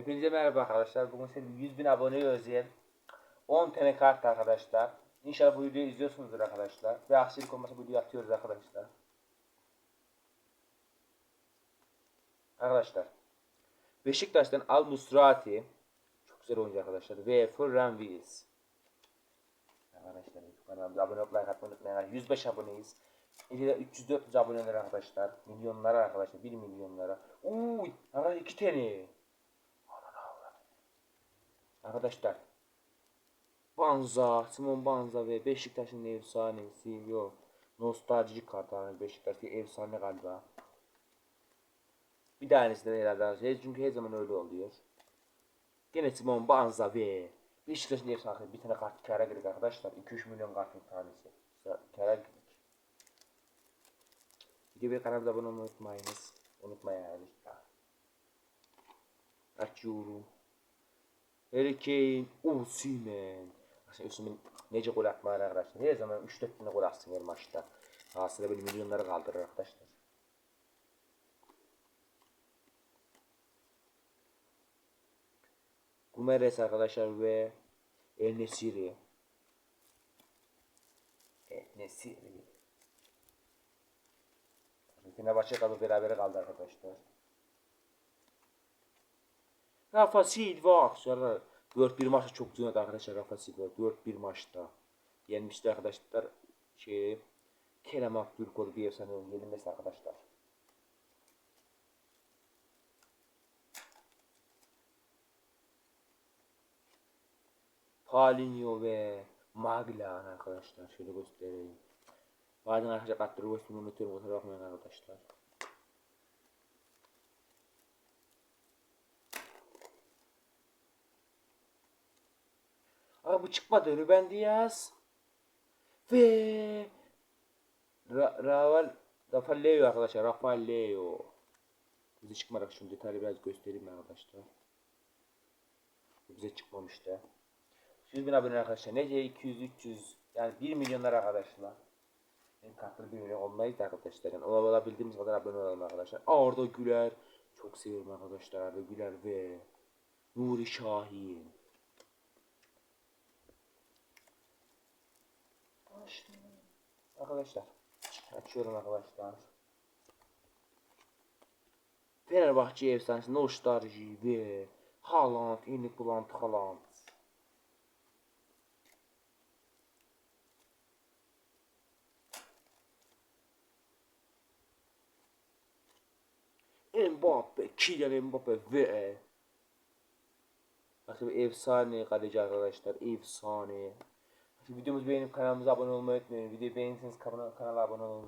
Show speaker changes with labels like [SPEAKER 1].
[SPEAKER 1] Hepinize merhaba arkadaşlar. Bugün size 100 bin aboneye özel 10 tane kart arkadaşlar. İnşallah bu videoyu izliyorsunuzdur arkadaşlar. Ve aksilik olmasa bu videoyu atıyoruz arkadaşlar. Arkadaşlar. Beşiktaş'tan Al Musrati. Çok güzel oyuncu arkadaşlar. Ve Furran Wills. Arkadaşlar kanalımıza abone like atmayı unutmayın. 105 aboneyiz. İleride 300-400 aboneler arkadaşlar. Milyonlara arkadaşlar. 1 milyonlara. Uy, arkadaşlar 2 tane. Arkadaşlar. Banza, Simon Banza ve Beşiktaş'ın efsanesi yok. Nostaljik kartlar Beşiktaş bir efsane galiba. Bir tanesi de herhalde alacağız çünkü her zaman öyle oluyor. Gene Simon Banza ve Beşiktaş'ın efsanesi bir tane kart kâra girdik arkadaşlar. 2-3 milyon kartın tanesi. Kâra girdik. Videoya kanalımıza abone olmayı unutmayınız. Unutmayın lütfen. Açıyorum. Harry Kane, Osimhen. Aslında Osimhen nece gol atmalar arkadaşlar. Her zaman 3-4 tane gol atsın her maçta. Aslında böyle milyonları kaldırır arkadaşlar. Gumeres arkadaşlar ve El Nesiri. El Nesiri. Fenerbahçe kaldı beraber kaldı arkadaşlar. Rafa Silva sonra 4-1 maçta çok oynadı arkadaşlar Rafa Silva 4-1 maçta yenmişti arkadaşlar şey Kerem Aktürkoğlu bir efsane yenilmesi arkadaşlar. Paulinho ve Maglan arkadaşlar şöyle göstereyim. Bazen arkadaşlar göstermeyi unutuyorum kusura bakmayın arkadaşlar. Bu çıkmadı Ruben Diaz. Ve Ra Raval Rafael Leo arkadaşlar Rafael Leo. Bize çıkmadı şunu detaylı biraz göstereyim arkadaşlar. Bize çıkmamıştı. 100 bin abone arkadaşlar. Nece 200 300 yani 1 milyonlar arkadaşlar. En katlı 1 milyon olmayız da arkadaşlar. Yani olabildiğimiz kadar abone olalım arkadaşlar. Arda Güler. Çok seviyorum arkadaşlar Arda Güler ve Nuri Şahin. Arkadaşlar açıyorum arkadaşlar. Fenerbahçe efsanesi nostalji ve Haaland, Erling Haaland, Haaland. Mbappe, Kylian Mbappe ve Bakın efsane kaleci arkadaşlar, efsane. Videomuzu beğenip kanalımıza abone olmayı unutmayın. Videoyu beğenirseniz kanala, kanala abone olun.